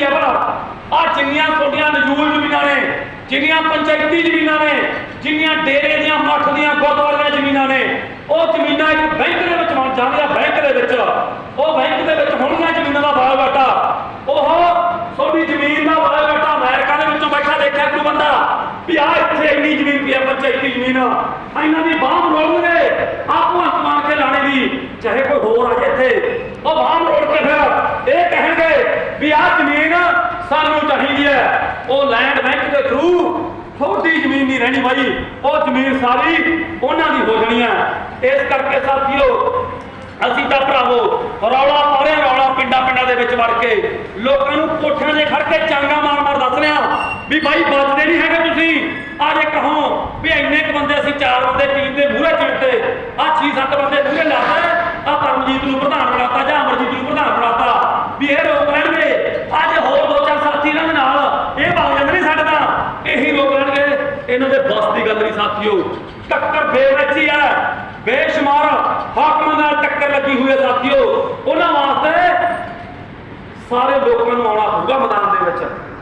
ਕੀ ਹੈ ਭਲਾ ਆ ਜਿੰਨੀਆਂ ਤੁਹਾਡੀਆਂ ਨਜੂਲ ਜ਼ਮੀਨਾਂ ਨੇ, ਜਿੰਨੀਆਂ ਪੰਚਾਇਤੀ ਜ਼ਮੀਨਾਂ ਨੇ, ਜਿੰਨੀਆਂ ਡੇਰੇ ਦੀਆਂ, ਮੱਠ ਦੀਆਂ ਗੁਰਦੁਆਰੇ ਜ਼ਮੀਨਾਂ ਨੇ, ਉਹ ਜ਼ਮੀਨਾਂ ਇੱਕ ਬੈਂਕ ਦੇ ਵਿੱਚ ਬਣ ਜਾਂਦੀਆਂ, ਬੈਂਕ ਦੇ ਵਿੱਚ। ਉਹ ਬੈਂਕ ਦੇ ਵਿੱਚ ਹੋਣਗੀਆਂ ਜ਼ਮੀਨਾਂ ਦਾ ਬਾਇਓਡਾਟਾ ਉਹ ਤੁਹਾਡੀ ਜ਼ਮੀਨ ਦਾ ਬਾਇਓਡਾਟਾ ਅਮਰੀਕਾ ਦੇ ਵਿੱਚੋਂ ਬੈਠਾ ਦੇਖਿਆ ਕੋਈ ਬੰਦਾ ਵੀ ਆ ਇੱਥੇ ਇੰਨੀ ਜ਼ਮੀਨ ਪਈ ਹੈ ਪੰਚਾਇਤੀ ਜ਼ਮੀਨ। ਇਹਨਾਂ ਦੀ ਬਾਹ ਮਰੋੜਨਗੇ, ਆਪ ਭਗਵੰਤ ਮਾਨ ਕੇ ਲਾਣੇ ਦੀ, ਚਾਹੇ ਕੋਈ ਹੋਰ ਆ ਜਾਏ ਇੱਥੇ ਉਹ ਬਾਹ ਮਰੋੜ ਕੇ ਫਿਰ ਇਹ ਕਹਿਣਗੇ ਵੀ ਆਹ ਜ਼ਮੀਨ ਸਾਨੂੰ ਚਾਹੀਦੀ ਹੈ। ਉਹ ਲੈਂਡ ਬੈਂਕ ਦੇ ਥਰੂ ਥੋੜੀ ਜ਼ਮੀਨ ਨਹੀਂ ਰਹਿਣੀ ਬਾਈ। ਉਹ ਜ਼ਮੀਨ ਸਾਰੀ ਉਹਨਾਂ ਦੀ ਹੋ ਜਾਣੀ ਹੈ। ਇਸ ਕਰਕੇ ਸਾਥੀਓ, ਅਸੀਂ ਤਾਂ ਭਰਾਵੋ, ਰੌਲਾ ਪਾਉਣੇ, ਰੌਲਾ ਪਿੰਡਾਂ ਪਿੰਡਾਂ ਦੇ ਵਿੱਚ ਵੜ ਕੇ, ਲੋਕਾਂ ਨੂੰ ਕੋਠਿਆਂ 'ਤੇ ਖੜ ਕੇ ਚਾਂਗਾ ਮਾਰ ਮਾਰ ਦੱਸ ਰਿਹਾ ਵੀ ਬਾਈ ਬਚਦੇ ਨਹੀਂ ਹੈਗੇ ਤੁਸੀਂ। ਆ ਜੇ ਕਹੋ ਵੀ ਇੰਨੇ ਕੁ ਬੰਦੇ ਅਸੀਂ ਚਾਰ ਬੰਦੇ ਟੀਮ ਦੇ ਮੂਹਰੇ ਚਿੜਤੇ ਆ 6-7 ਬੰਦੇ ਮੂਹਰੇ ਲਾਤੇ ਆ ਪਰਮਜੀਤ ਨੂੰ ਪ੍ਰਧਾਨ ਬਣਾਤਾ ਜਾਂ ਅਮਰਜੀਤ ਨੂੰ ਪ੍ਰਧਾਨ ਬਣਾਤਾ ਵੀ ਇਹ ਰੋਕ ਲੈਣਗੇ ਅੱਜ ਹੋਰ ਦੋ ਚਾਰ ਸਾਥੀ ਇਹਨਾਂ ਦੇ ਨਾਲ ਇਹ ਵਗ ਜਾਂਦੇ ਨਹੀਂ ਸਾਡੇ ਨਾਲ ਇਹੀ ਰੋਕ ਲੈਣਗੇ ਇਹਨਾਂ ਦੇ ਬਸ ਦੀ ਗੱਲ ਨਹੀਂ ਸਾਥੀਓ। ਟੱਕਰ ਬੇਵੱਚੀ ਆ। ਬੇਸ਼ੁਮਾਰ ਹਾਕਮਾਂ ਨਾਲ ਟੱਕਰ ਲੱਗੀ ਹੋਈ ਹੈ ਸਾਥੀਓ। ਉਹਨਾਂ ਵਾਸਤੇ ਸਾਰੇ ਲੋਕਾਂ ਨੂੰ ਆਉਣਾ ਹੋਊਗਾ ਮੈਦਾਨ ਦੇ ਵਿੱਚ।